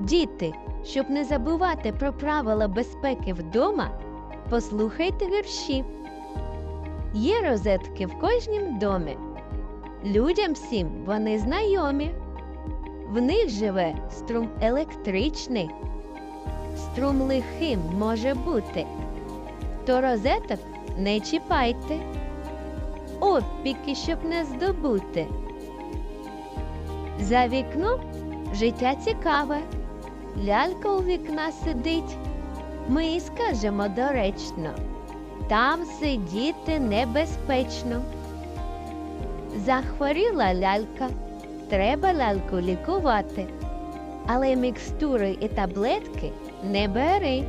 Діти, щоб не забувати про правила безпеки вдома, послухайте вірші. Є розетки в кожнім домі. Людям всім вони знайомі. В них живе струм електричний. Струм лихим може бути. То розеток не чіпайте. Опіки, щоб не здобути. За вікном життя цікаве. Лялька у вікна сидить. Ми і скажемо доречно. Там сидіти небезпечно. Захворіла лялька. Треба ляльку лікувати. Але мікстури і таблетки не бери.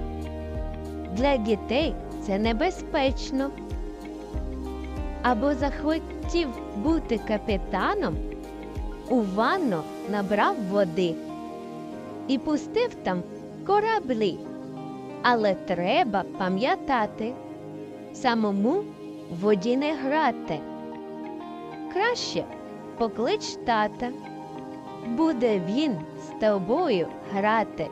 Для дітей це небезпечно. Або захотів бути капітаном, у ванну набрав води і пустив там кораблі. Але треба пам'ятати, самому в воді не грати. Краще поклич тата, буде він з тобою грати.